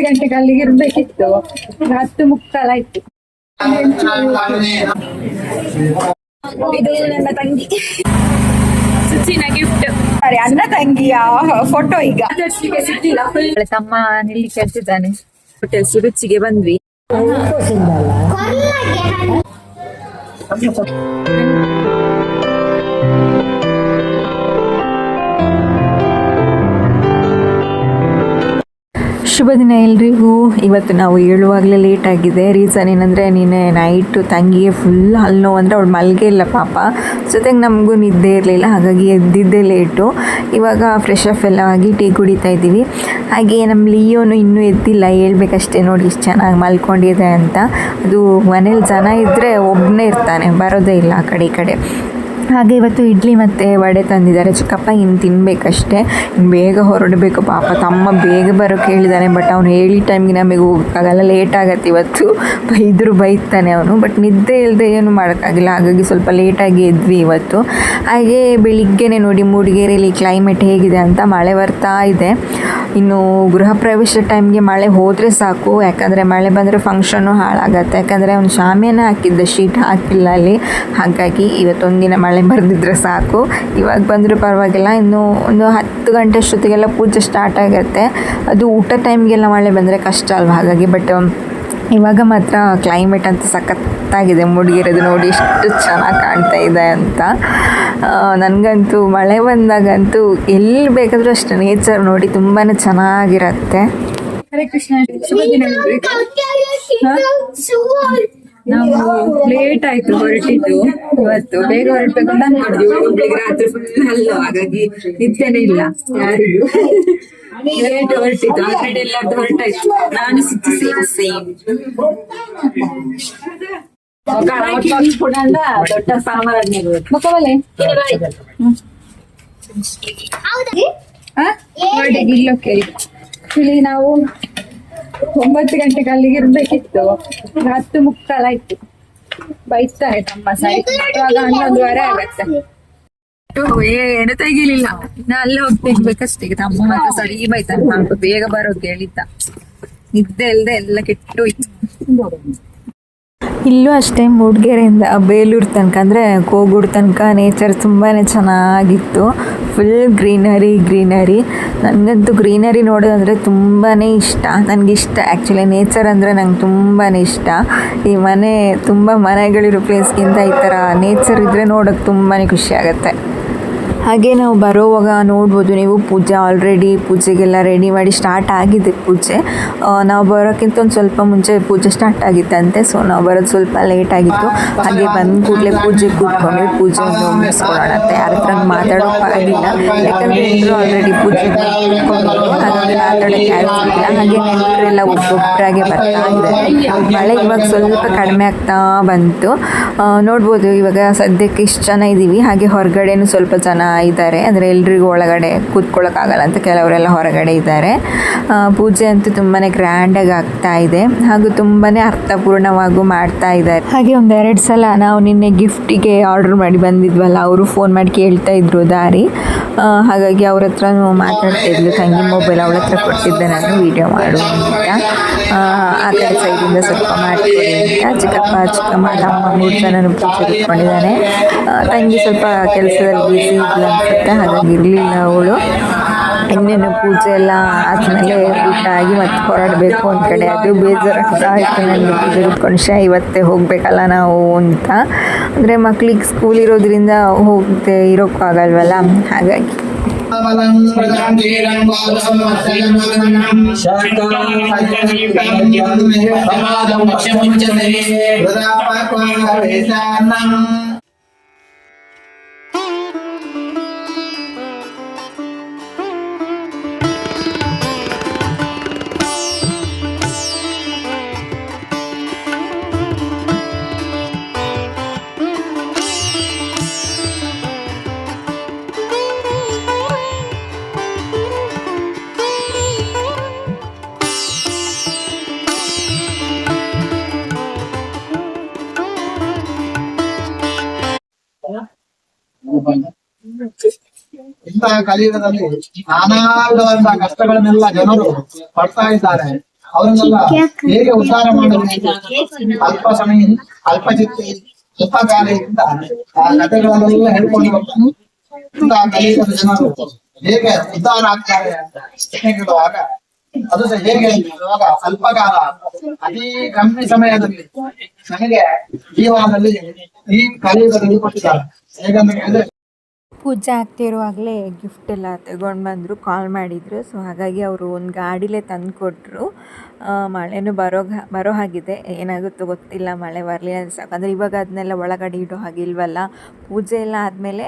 ಒಂಬತ್ತು ಗಂಟೆಗೆ ಅಲ್ಲಿಗೆ ಇರ್ಬೇಕಿತ್ತು. ಈಗ ಹತ್ತು ಮುಕ್ಕಾಲಾಯ್ತು. ಇದು ನನ್ನ ತಂಗಿ. ಸುಚಿನ ಗಿಫ್ಟ್ ಸರಿ ಅಣ್ಣ ತಂಗಿಯ ಫೋಟೋ ಈಗ. ಸಿಕ್ಕಿಲ್ಲ. ತಮ್ಮ ನಿಲ್ಲಿ ಕೇಳ್ತಿದ್ದಾನೆ. ಹೋಟೆಲ್ ರುಚಿಗೆ ಬಂದ್ವಿ. ಶುಭ ದಿನ ಎಲ್ರಿಗೂ. ಇವತ್ತು ನಾವು ಏಳುವಾಗಲೇ ಲೇಟ್ ಆಗಿದೆ. ರೀಸನ್ ಏನಂದರೆ ನೀನೆ ನೈಟು ತಂಗಿಗೆ ಫುಲ್ ಹಲ್ಲು ನೋವು ಅಂದರೆ ಅವಳು ಮಲ್ಗೆ ಇಲ್ಲ ಪಾಪ. ಜೊತೆಗೆ ನಮಗೂ ನಿದ್ದೆ ಇರಲಿಲ್ಲ. ಹಾಗಾಗಿ ಎದ್ದಿದ್ದೇ ಲೇಟು ಇವಾಗ ಫ್ರೆಶ್ ಅಪ್ ಎಲ್ಲ ಆಗಿ ಟೀ ಕುಡಿತಾ ಇದ್ದೀವಿ. ಹಾಗೆ ನಮ್ಮ ಲಿಯೋನು ಇನ್ನೂ ಎದ್ದಿಲ್ಲ. ಹೇಳ್ಬೇಕಷ್ಟೇ ನೋಡಿ ಇಷ್ಟು ಚೆನ್ನಾಗಿ ಮಲ್ಕೊಂಡಿದೆ ಅಂತ. ಅದು ಮನೇಲಿ ಜನ ಇದ್ದರೆ ಒಬ್ಬನೇ ಇರ್ತಾನೆ. ಬರೋದೇ ಇಲ್ಲ ಆ ಕಡೆ ಈ ಕಡೆ. ಹಾಗೆ ಇವತ್ತು ಇಡ್ಲಿ ಮತ್ತು ವಡೆ ತಂದಿದ್ದಾರೆ. ಚಿಕ್ಕಪ್ಪ ಇನ್ನು ತಿನ್ಬೇಕಷ್ಟೇ. ಇನ್ನು ಬೇಗ ಹೊರಡಬೇಕು ಪಾಪ. ತಮ್ಮ ಬೇಗ ಬರೋಕೆ ಹೇಳಿದ್ದಾನೆ ಬಟ್ ಅವ್ನು ಹೇಳಿ ಟೈಮ್ಗೆ ನಮಗೆ ಹೋಗೋಕ್ಕಾಗಲ್ಲ ಲೇಟ್ ಆಗತ್ತೆ ಇವತ್ತು. ಬೈದರು ಬೈತಾನೆ ಅವನು ಬಟ್ ನಿದ್ದೆ ಇಲ್ಲದೆ ಏನು ಮಾಡೋಕ್ಕಾಗಿಲ್ಲ. ಹಾಗಾಗಿ ಸ್ವಲ್ಪ ಲೇಟಾಗಿ ಎದ್ವಿ ಇವತ್ತು. ಹಾಗೆ ಬೆಳಿಗ್ಗೆನೆ ನೋಡಿ ಮೂಡಿಗೆರೆಯಲ್ಲಿ ಕ್ಲೈಮೇಟ್ ಹೇಗಿದೆ ಅಂತ ಮಳೆ ಬರ್ತಾ ಇದೆ. ಇನ್ನು ಗೃಹ ಪ್ರವೇಶ ಟೈಮ್ಗೆ ಮಳೆ ಹೋದರೆ ಸಾಕು. ಯಾಕಂದರೆ ಮಳೆ ಬಂದರೆ ಫಂಕ್ಷನ್ನು ಹಾಳಾಗತ್ತೆ. ಯಾಕಂದರೆ ಅವ್ನು ಶಾಮಿಯಾನ ಹಾಕಿದ್ದ ಶೀಟ್ ಹಾಕಿಲ್ಲ ಅಲ್ಲಿ. ಹಾಗಾಗಿ ಇವತ್ತೊಂದಿನ ಮಳೆ ಬರೆದಿದ್ರೆ ಸಾಕು. ಇವಾಗ ಬಂದರೂ ಪರವಾಗಿಲ್ಲ. ಇನ್ನು ಒಂದು ಹತ್ತು ಗಂಟೆ ಅಷ್ಟೊತ್ತಿಗೆಲ್ಲ ಪೂಜೆ ಸ್ಟಾರ್ಟ್ ಆಗುತ್ತೆ. ಅದು ಊಟ ಟೈಮ್ಗೆಲ್ಲ ಮಳೆ ಬಂದರೆ ಕಷ್ಟ ಅಲ್ವಾ? ಹಾಗಾಗಿ ಬಟ್ ಇವಾಗ ಮಾತ್ರ ಕ್ಲೈಮೇಟ್ ಅಂತ ಸಖತ್ತಾಗಿದೆ. ಮೂಡಿಗೆರೆದು ನೋಡಿ ಎಷ್ಟು ಚೆನ್ನಾಗಿ ಕಾಣ್ತಾ ಇದೆ ಅಂತ. ನನಗಂತೂ ಮಳೆ ಬಂದಾಗಂತೂ ಎಲ್ಲಿ ಬೇಕಾದರೂ ಅಷ್ಟು. ನೇಚರ್ ನೋಡಿ ತುಂಬಾ ಚೆನ್ನಾಗಿರತ್ತೆ. ಹರೇ ಕೃಷ್ಣ ಶುಭ ದಿನ. ನಾವು ಲೇಟ್ ಆಯ್ತು ಹೊರಟಿದ್ದು. ಇವತ್ತು ಬೇಗ ಹೊರಟಬೇಕು ಅಂತ ಅನ್ಕೊಂಡಿದ್ವಿ ಒಬ್ಳಿಗೆ ರಾತ್ರಿ ಫುಲ್ ಹಲ್ಲು ಹಾಗಾಗಿ ನಿದ್ದೆನೇ ಇಲ್ಲ ಯಾರಿಗೂ. ಲೇಟ್ ಹೊರಟಿದ್ದು ಆಲ್ರೆಡಿ ಎಲ್ಲರದ್ದು ಹೊರಟಾಯ್ತು. ನಾನು ಸಿಕ್ಕಿ ಸೇಮ್ ಸೇಮ್ ದೊಡ್ಡ ನೋಡಿ ಇಲ್ಲೋಕೆ ಇಲ್ಲಿ ನಾವು ಒಂಬತ್ತು ಗಂಟೆಗೆ ಅಲ್ಲಿಗೆ ಇರ್ಬೇಕಿತ್ತು. ಹತ್ತು ಮುಕ್ಕಾಲಾಯ್ತು ಬೈತಾರೆ ತಮ್ಮ ಸರಿ. ಇವಾಗ ಹನ್ನೊಂದುವರೆ ಆಗತ್ತೆ. ಏನು ತೆಗಿಲಿಲ್ಲ. ಇನ್ನ ಅಲ್ಲೇ ಹೋಗಿ ಬೇಕಷ್ಟೇ ಈಗ ತಮ್ಮ ಮಾತ್ರ ಸರಿ ಬೈತಾನೆ. ಬೇಗ ಬರೋದು ಹೇಳಿದ್ದ ನಿದ್ದೆ ಇಲ್ದೆ ಎಲ್ಲ ಕೆಟ್ಟೋಯ್ತು ಇಲ್ಲೂ ಅಷ್ಟೇ ಮೂಡಿಗೆರೆಯಿಂದ ಬೇಲೂರು ತನಕ, ಅಂದರೆ ಕೋಗೂರು ತನಕ ನೇಚರ್ ತುಂಬಾ ಚೆನ್ನಾಗಿತ್ತು. ಫುಲ್ ಗ್ರೀನರಿ ಗ್ರೀನರಿ ನನಗಂತೂ ಗ್ರೀನರಿ ನೋಡೋದಂದರೆ ತುಂಬಾ ಇಷ್ಟ. ನನಗಿಷ್ಟ ಆ್ಯಕ್ಚುಲಿ ನೇಚರ್ ಅಂದರೆ ನಂಗೆ ತುಂಬಾ ಇಷ್ಟ. ಈ ಮನೆ, ತುಂಬ ಮನೆಗಳಿರೋ ಪ್ಲೇಸ್ಗಿಂತ ಈ ಥರ ನೇಚರ್ ಇದ್ದರೆ ನೋಡೋಕ್ಕೆ ತುಂಬಾ ಖುಷಿ ಆಗುತ್ತೆ. ಹಾಗೆ ನಾವು ಬರೋವಾಗ ನೋಡ್ಬೋದು, ನೀವು ಪೂಜೆ ಆಲ್ರೆಡಿ ಪೂಜೆಗೆಲ್ಲ ರೆಡಿ ಮಾಡಿ ಸ್ಟಾರ್ಟ್ ಆಗಿದೆ ಪೂಜೆ. ನಾವು ಬರೋಕ್ಕಿಂತ ಒಂದು ಸ್ವಲ್ಪ ಮುಂಚೆ ಪೂಜೆ ಸ್ಟಾರ್ಟ್ ಆಗಿತ್ತಂತೆ ಸೊ ನಾವು ಬರೋದು ಸ್ವಲ್ಪ ಲೇಟ್ ಆಗಿತ್ತು. ಹಾಗೆ ಬಂದ ಕೂಡಲೇ ಪೂಜೆ ಕೂತ್ಕೊಂಡು ಪೂಜೆ ಮುಗಿಸ್ಕೊಳ್ಳೋಣ ಅಂತ ಯಾರ ಹತ್ರ ಮಾತಾಡೋಕ್ಕಾಗಿಲ್ಲ ಯಾಕಂದರೆ ಎಲ್ಲರೂ ಆಲ್ರೆಡಿ ಪೂಜೆ ಕೂತ್ಕೊಂಡಿದ್ರು ಹಾಗಾಗಿ ಮಾತಾಡೋಕ್ಕೆ ಆಗಿಲ್ಲ ಹಾಗೆ ನೆಂಟರೆಲ್ಲ ಒಬ್ಬೊಬ್ಬರಾಗೆ ಬರ್ತಾ ಇದ್ದಾರೆ. ಮಳೆ ಇವಾಗ ಸ್ವಲ್ಪ ಕಡಿಮೆ ಆಗ್ತಾ ಬಂತು. ನೋಡ್ಬೋದು, ಇವಾಗ ಸದ್ಯಕ್ಕೆ ಇಷ್ಟು ಜನ ಇದ್ದೀವಿ ಹಾಗೆ ಹೊರಗಡೆನೂ ಸ್ವಲ್ಪ ಜನ ಇದ್ದಾರೆ. ಅಂದರೆ ಎಲ್ರಿಗೂ ಒಳಗಡೆ ಕೂತ್ಕೊಳ್ಳೋಕ್ಕಾಗಲ್ಲ ಅಂತ ಕೆಲವರೆಲ್ಲ ಹೊರಗಡೆ ಇದ್ದಾರೆ. ಪೂಜೆ ಅಂತೂ ತುಂಬಾ ಗ್ರ್ಯಾಂಡಾಗಿ ಆಗ್ತಾ ಇದೆ. ಹಾಗೂ ತುಂಬಾ ಅರ್ಥಪೂರ್ಣವಾಗೂ ಮಾಡ್ತಾ ಇದ್ದಾರೆ. ಹಾಗೆ ಒಂದೆರಡು ಸಲ ನಾವು ನಿನ್ನೆ ಗಿಫ್ಟಿಗೆ ಆರ್ಡರ್ ಮಾಡಿ ಬಂದಿದ್ವಲ್ಲ, ಅವರು ಫೋನ್ ಮಾಡಿ ಕೇಳ್ತಾ ಇದ್ರು ದಾರಿ. ಹಾಗಾಗಿ ಅವ್ರ ಹತ್ರ ಮಾತಾಡ್ತಿದ್ಲು ತಂಗಿ ಮೊಬೈಲ್ ಅವಳ ಹತ್ರ ಕೊಟ್ಟಿದ್ದೆ ನಾನು ವಿಡಿಯೋ ಮಾಡು ಅಂತ. ಆ, ಕಡೆ ಸೈಡಿಂದ ಸ್ವಲ್ಪ ಮಾಡ್ತೀನಿ ಅಂತ. ಚಿಕ್ಕಪ್ಪ ಚಿಕ್ಕಮ್ಮ ತಮ್ಮ ಮೂರು ಜನನು ಪೂಜೆ ಇಟ್ಕೊಂಡಿದ್ದಾನೆ ತಂಗಿ ಸ್ವಲ್ಪ ಕೆಲಸದಲ್ಲಿ ಬಿಸಿ ಇಲ್ಲ ಅನ್ಸುತ್ತೆ ಹಾಗಾಗಿ ಇರಲಿಲ್ಲ ಅವಳು. ಇನ್ನೇನು ಪೂಜೆ ಎಲ್ಲ ಆದ್ಮೇಲೆ ಊಟ ಆಗಿ ಮತ್ತೆ ಹೊರಡಬೇಕು ಒಂದು ಕಡೆ ಅದು ಬೇಜಾರಾಗ್ತಾ ಇತ್ತು ನನಗೆ ಪೂಜೆ ಇವತ್ತೇ ಹೋಗಬೇಕಲ್ಲ ನಾವು ಅಂತ ಅಂದರೆ ಮಕ್ಳಿಗೆ ಸ್ಕೂಲ್ ಇರೋದ್ರಿಂದ ಹೋಗದೆ ಇರೋಕ್ಕಾಗಲ್ವಲ್ಲ ಹಾಗಾಗಿ ಪ್ರಜಾಂತೀರಂ ವಾದಂ ಸಮಾದಂ ಪಶ್ಯಮುಚ್ಯತೆ ವೃದಾ ಪಾಪವೇಶಾನ್ನಂ ಇಂತಹ ಕಲಿಯುಗದಲ್ಲಿ ನಾನಾ ವಿಧವಾದಂತಹ ಕಷ್ಟಗಳನ್ನೆಲ್ಲ ಜನರು ಪಡ್ತಾ ಇದ್ದಾರೆ ಅವರನ್ನೆಲ್ಲ ಹೇಗೆ ಉದ್ಧಾರ ಮಾಡಬೇಕು ಅಲ್ಪ ಸಮಯ ಅಲ್ಪ ಚಿತ್ತ ಅಲ್ಪ ಕಾಲದಿಂದ ಆ ಕಥೆಗಳನ್ನೆಲ್ಲ ಹೇಳ್ಕೊಂಡು ಬರ್ತಾನೆ ಇಂತಹ ಕಲಿಯುಗದ ಜನರು ಹೇಗೆ ಉದ್ಧಾರ ಆಗ್ತಾರೆ ಅಂತ ಪ್ರಶ್ನೆ ಕೇಳುವಾಗ ಅದು ಹೇಗೆ ಇವಾಗ ಸ್ವಲ್ಪ ಕಾಲ ಅತಿ ಕಮ್ಮಿ ಸಮಯದಲ್ಲಿ ನನಗೆ ಜೀವನದಲ್ಲಿ ಈ ಕಲಿಯುಗದಲ್ಲಿ ಕೊಟ್ಟಿದ್ದಾರೆ. ಹೇಗಂತ ಹೇಳಿದ್ರೆ ಪೂಜೆ ಆಗ್ತಿರುವಾಗಲೇ ಗಿಫ್ಟ್ ಎಲ್ಲ ತಗೊಂಡು ಬಂದರು ಕಾಲ್ ಮಾಡಿದರು. ಸೊ ಹಾಗಾಗಿ ಅವರು ಒಂದು ಗಾಡಿಲೇ ತಂದು ಕೊಟ್ಟರು ಮಳೆನೂ ಬರೋ ಬರೋ ಹಾಗಿದೆ. ಏನಾಗುತ್ತೋ ಗೊತ್ತಿಲ್ಲ, ಮಳೆ ಬರಲಿ ಸಾಕು ಅಂದರೆ ಇವಾಗ ಅದನ್ನೆಲ್ಲ ಒಳಗಡೆ ಇಡೋ ಹಾಗಿಲ್ವಲ್ಲ ಪೂಜೆ ಎಲ್ಲ ಆದಮೇಲೆ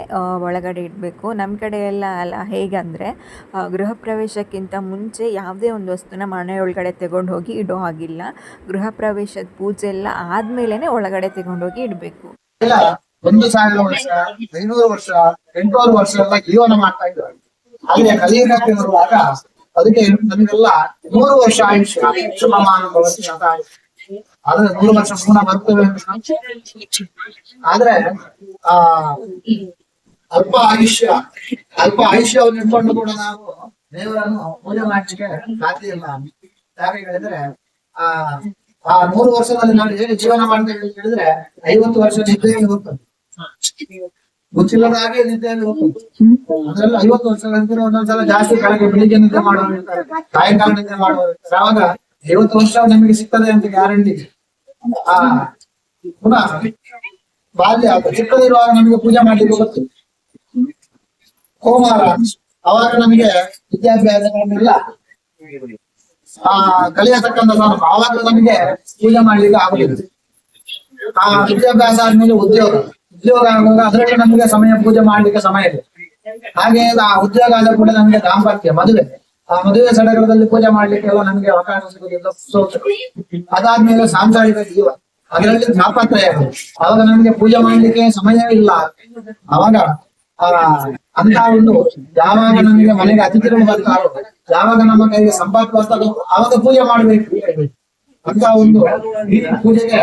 ಒಳಗಡೆ ಇಡಬೇಕು. ನಮ್ಮ ಕಡೆ ಎಲ್ಲ ಅಲ್ಲ, ಹೇಗಂದರೆ ಗೃಹ ಪ್ರವೇಶಕ್ಕಿಂತ ಮುಂಚೆ ಯಾವುದೇ ಒಂದು ವಸ್ತುನ ಮನೆಯೊಳಗಡೆ ತಗೊಂಡು ಹೋಗಿ ಇಡೋ ಹಾಗಿಲ್ಲ. ಗೃಹ ಪ್ರವೇಶದ ಪೂಜೆ ಎಲ್ಲ ಆದಮೇಲೆ ಒಳಗಡೆ ತಗೊಂಡೋಗಿ ಇಡಬೇಕು. ಒಂದು ಸಾವಿರ ವರ್ಷ, ಐನೂರು ವರ್ಷ, ಎಂಟುನೂರು ವರ್ಷ ಎಲ್ಲ ಜೀವನ ಮಾಡ್ತಾ ಇದ್ದಾರೆ. ಆದ್ರೆ ಕಲಿಯುಗಕ್ಕೆ ಬರುವಾಗ ಅದಕ್ಕೆ ನಮಗೆಲ್ಲ ನೂರು ವರ್ಷ ಆಯುಷ್ಯ ಶುಭಮಾನ. ಆದ್ರೆ ನೂರು ವರ್ಷ ಪೂರ್ಣ ಬರ್ತೇವೆ ಆದ್ರೆ, ಆ, ಅಲ್ಪ ಆಯುಷ್ಯ, ಅಲ್ಪ ಆಯುಷ್ಯವನ್ನು ಇಟ್ಕೊಂಡು ಕೂಡ ನಾವು ದೇವರನ್ನು ಪೂಜೆ ಸಾಧ್ಯ ಇಲ್ಲ. ಯಾಕೆ ಹೇಳಿದ್ರೆ, ಆ ಆ ನೂರು ವರ್ಷದಲ್ಲಿ ನಾವು ಹೇಗೆ ಜೀವನ ಮಾಡ್ತೇವೆ ಅಂತ ಹೇಳಿದ್ರೆ ಐವತ್ತು ವರ್ಷ ನಿದ್ದೆ ಹೋಗ್ತದೆ. ಗೊತ್ತಿಲ್ಲದ ಹಾಗೆ ನಿದ್ದೆ ಅದ್ರಲ್ಲಿ ಐವತ್ತು ವರ್ಷ ಒಂದೊಂದ್ಸಲ ಜಾಸ್ತಿ ಕೆಳಗೆ ಬೆಳಿಗ್ಗೆ ನಿದ್ದೆ ಮಾಡೋರು ಸಾಯಂಕಾಲ ನಿದ್ದೆ ಮಾಡೋರು ಆವಾಗ ಐವತ್ತು ವರ್ಷ ನಮಗೆ ಸಿಗ್ತದೆ ಅಂತ ಗ್ಯಾರಂಟಿ ಆ, ಪುನಃ ಬಾಲ್ಯ ಚಿಕ್ಕದಿರುವಾಗ ನಮಗೆ ಪೂಜೆ ಮಾಡ್ಲಿಕ್ಕೆ ಗೊತ್ತು. ಕೋಮಾರ ಅವಾಗ ನಮಗೆ ವಿದ್ಯಾಭ್ಯಾಸಗಳನ್ನೆಲ್ಲ, ಆ ಕಲಿಯತಕ್ಕಂತ ಸಾಧನ. ಆವಾಗ ನಮಗೆ ಪೂಜೆ ಮಾಡ್ಲಿಕ್ಕೆ ಆಗಲಿಲ್ಲ ಆ, ವಿದ್ಯಾಭ್ಯಾಸ ಆದ್ಮೇಲೆ ಉದ್ಯೋಗ. ಉದ್ಯೋಗ ಆಗುವಾಗ ಅದರಲ್ಲಿ ನಮಗೆ ಸಮಯ ಪೂಜೆ ಮಾಡ್ಲಿಕ್ಕೆ ಸಮಯ ಇದೆ. ಹಾಗೆ ಆ ಉದ್ಯೋಗ ಆದ ಕೂಡ ನಮಗೆ ದಾಂಪತ್ಯ, ಮದುವೆ. ಆ ಮದುವೆ ಸಡಗರದಲ್ಲಿ ಪೂಜೆ ಮಾಡ್ಲಿಕ್ಕೆ ಎಲ್ಲ ನಮಗೆ ಅವಕಾಶ ಸಿಗುದಿಲ್ಲ ಅದಾದ್ಮೇಲೆ ಸಾಂಸಾರಿಕ ಜೀವ. ಅದರಲ್ಲಿ ದಾಂಪತ್ಯ ಅವಾಗ ನಮಗೆ ಪೂಜೆ ಮಾಡ್ಲಿಕ್ಕೆ ಸಮಯ ಇಲ್ಲ. ಅವಾಗ, ಆ ಅಂತ ಒಂದು ಯಾವಾಗ ನಮಗೆ ಮನೆಗೆ ಅತಿಥಿಗಳು ಬರ್ತಾರೋ, ಯಾವಾಗ ನಮ್ಮ ಕೈಗೆ ಸಂಪತ್ತು ಬರ್ತದೋ, ಅವಾಗ ಪೂಜೆ ಮಾಡ್ಬೇಕು ಅಂತ ಒಂದು ಪೂಜೆಗೆ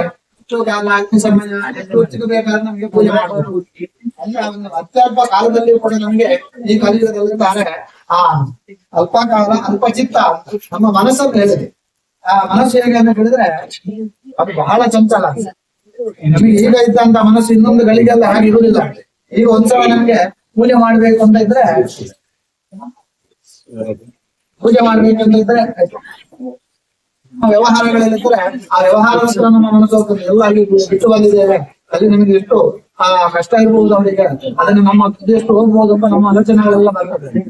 ಎಷ್ಟು ಸಮಯ ಎಷ್ಟು ಬೇಕಾದ್ರೆ ನಮಗೆ ಪೂಜೆ ಒಂದು ಅತ್ಯಲ್ಪ ಕಾಲದಲ್ಲಿ ಕೂಡ ನಮಗೆ ಈ ಕಲಿಯುಗದಲ್ಲಿ ಆ ಅಲ್ಪ ಕಾಲ ಅಲ್ಪ ಚಿತ್ತ ನಮ್ಮ ಮನಸ್ಸನ್ನು ಹೇಳಿದೆ ಆ ಮನಸ್ಸು ಹೇಗೆ ಅಂತ ಹೇಳಿದ್ರೆ ಅದು ಬಹಳ ಚಂಚಲ ನಮಗೆ ಈಗ ಇದ್ದಂತ ಮನಸ್ಸು ಇನ್ನೊಂದು ಗಳಿಗೆಲ್ಲ ಹಾಗೆ ಇರುವುದಿಲ್ಲ ಈಗ ಒಂದ್ಸಲ ನಮ್ಗೆ ಪೂಜೆ ಮಾಡ್ಬೇಕು ಅಂತ ಇದ್ರೆ ಪೂಜೆ ಮಾಡ್ಬೇಕು ಅಂತ ಇದ್ರೆ ನಮ್ಮ ವ್ಯವಹಾರಗಳಲ್ಲಿದ್ರೆ ಆ ವ್ಯವಹಾರ ನಮ್ಮ ಮನಸ್ಸು ಹೋಗ್ತದೆ ಎಲ್ಲ ಅಲ್ಲಿ ಬಿಟ್ಟು ಬಂದಿದ್ದೇವೆ. ಅಲ್ಲಿ ನಿಮಗೆ ಎಷ್ಟು, ಆ ಕಷ್ಟ ಇರ್ಬೋದು ಅವರಿಗೆ. ಅದನ್ನ ನಮ್ಮ ಎಷ್ಟು ಹೋಗ್ಬೋದು ಅಂತ ನಮ್ಮ ಆಲೋಚನೆಗಳೆಲ್ಲ ಬರ್ತದೆ.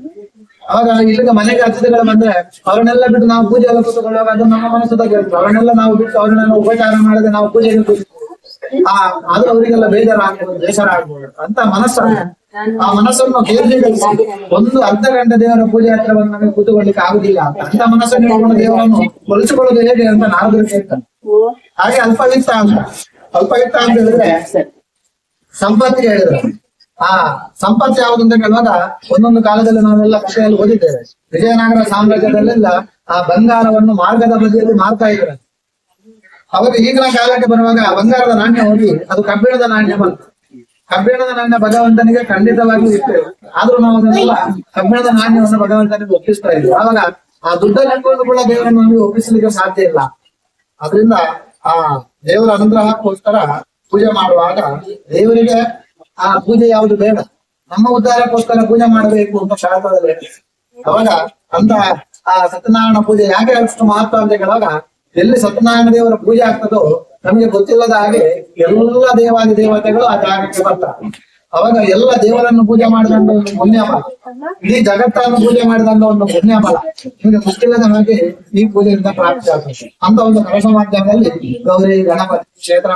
ಅವಾಗ ಇಲ್ಲಿಗೆ ಮನೆಗೆ ಅತಿಥಿಗಳು ಬಂದ್ರೆ ಅವರನ್ನೆಲ್ಲ ಬಿಟ್ಟು ನಾವು ಪೂಜೆ ಎಲ್ಲ ಕೂತ್ಕೊಳ್ಳುವಾಗ ಅದು ನಮ್ಮ ಮನಸ್ಸದಾಗ ಅವ್ರನ್ನೆಲ್ಲ ನಾವು ಬಿಟ್ಟು ಅವರನ್ನೆಲ್ಲ ಉಪಚಾರ ಮಾಡದೆ ನಾವು ಪೂಜೆಗೆ ಕೂತ್ಕೊಳ್ಳಿ. ಆ ಅದು ಅವರಿಗೆಲ್ಲ ಬೇಜಾರಾಗ್ಬೋದು, ಬೇಸರ ಆಗ್ಬೋದು ಅಂತ ಮನಸ್ಸು ಆ ಮನಸ್ಸನ್ನು ಕೇಂದ್ರೀಕರಿಸಿ ಒಂದು ಅರ್ಧ ಗಂಟೆ ದೇವರ ಪೂಜೆ ಹತ್ರವನ್ನು ಬಂದು ನಮಗೆ ಕೂತುಕೊಳ್ಳಿಕ್ಕೆ ಆಗುದಿಲ್ಲ ಅಂತ. ಅಂತ ಮನಸ್ಸನ್ನು ಇಟ್ಕೊಂಡು ದೇವರನ್ನು ಹೊಲಿಸಿಕೊಳ್ಳೋದು ಹೇಗೆ ಅಂತ ನಾರದರು ಹೇಳ್ತಾನೆ ಹಾಗೆ ಅಲ್ಪವಿತ್ತ ಅಂತ. ಅಲ್ಪವಿತ್ತ ಅಂತ ಹೇಳಿದ್ರೆ ಸಂಪತ್ತಿ ಹೇಳಿದ್ರು. ಆ ಸಂಪತ್ತು ಯಾವುದು ಅಂತ ಕೇಳುವಾಗ ಒಂದೊಂದು ಕಾಲದಲ್ಲಿ ನಾವೆಲ್ಲ ಕಥೆಯಲ್ಲಿ ಓದಿದ್ದೇವೆ. ವಿಜಯನಗರ ಸಾಮ್ರಾಜ್ಯದಲ್ಲೆಲ್ಲ ಆ ಬಂಗಾರವನ್ನು ಮಾರ್ಗದ ಬದಿಯಲ್ಲಿ ಮಾರ್ತಾ ಇದ್ರು ಅವಾಗ ಈಗಿನ ಕಾಲಕ್ಕೆ ಬರುವಾಗ ಬಂಗಾರದ ನಾಣ್ಯ ಹೋಗಿ ಅದು ಕಬ್ಬಿಣದ ನಾಣ್ಯ ಬಂತು. ಕಬ್ಬಿಣದ ನಾಣ್ಯ ಭಗವಂತನಿಗೆ ಖಂಡಿತವಾಗಿಯೂ ಇತ್ತು. ಆದ್ರೂ ನಾವು ಅದನ್ನೆಲ್ಲ ಕಬ್ಬಿಣದ ನಾಣ್ಯವನ್ನು ಭಗವಂತನಿಗೆ ಒಪ್ಪಿಸ್ತಾ ಇದ್ವಿ. ಆವಾಗ ಆ ದುಡ್ಡನ್ನು ಕೂಡ ದೇವರನ್ನು ನಮಗೆ ಒಪ್ಪಿಸಲಿಕ್ಕೆ ಸಾಧ್ಯ ಇಲ್ಲ. ಅದರಿಂದ ಆ ದೇವರ ಅನುಗ್ರಹಕ್ಕೋಸ್ಕರ ಪೂಜೆ ಮಾಡುವಾಗ ದೇವರಿಗೆ ಆ ಪೂಜೆ ಯಾವುದು ಬೇಡ. ನಮ್ಮ ಉದ್ಧಾರಕ್ಕೋಸ್ಕರ ಪೂಜೆ ಮಾಡಬೇಕು ಅಂತ ಶಾಸ್ತ್ರದಲ್ಲಿ ಇದೆ. ಅವಾಗ ಅಂತ ಆ ಸತ್ಯನಾರಾಯಣ ಪೂಜೆ ಯಾಕೆ ಅಷ್ಟು ಮಹತ್ವ ಅಂತ ಕೇಳುವಾಗ ಎಲ್ಲಿ ಸತ್ಯನಾರಾಯಣ ದೇವರ ಪೂಜೆ ಆಗ್ತದೋ ನಮಗೆ ಗೊತ್ತಿಲ್ಲದ ಹಾಗೆ ಎಲ್ಲ ದೇವಾದಿ ದೇವತೆಗಳು ಆ ಜಾಗಕ್ಕೆ ಬರ್ತಾರೆ. ಅವಾಗ ಎಲ್ಲ ದೇವರನ್ನು ಪೂಜೆ ಮಾಡಿದಂತ ಒಂದು ಪುಣ್ಯ ಫಲ ಇಡೀ ಜಗತ್ತನ್ನು ಪೂಜೆ ಮಾಡಿದಂತ ಒಂದು ಪುಣ್ಯ ಫಲ ನಿಮಗೆ ಗೊತ್ತಿಲ್ಲದ ಹಾಗೆ ಈ ಪೂಜೆಯಿಂದ ಪ್ರಾಪ್ತಿ ಆಗ್ತದೆ ಅಂತ ಒಂದು ಕಲಶ ಮಾಧ್ಯಮದಲ್ಲಿ ಗೌರಿ, ಗಣಪತಿ, ಕ್ಷೇತ್ರ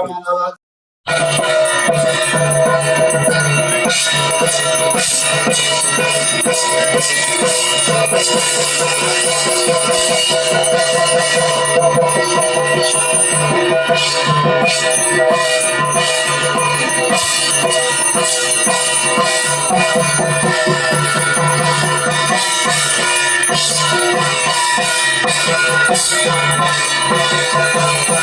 Thank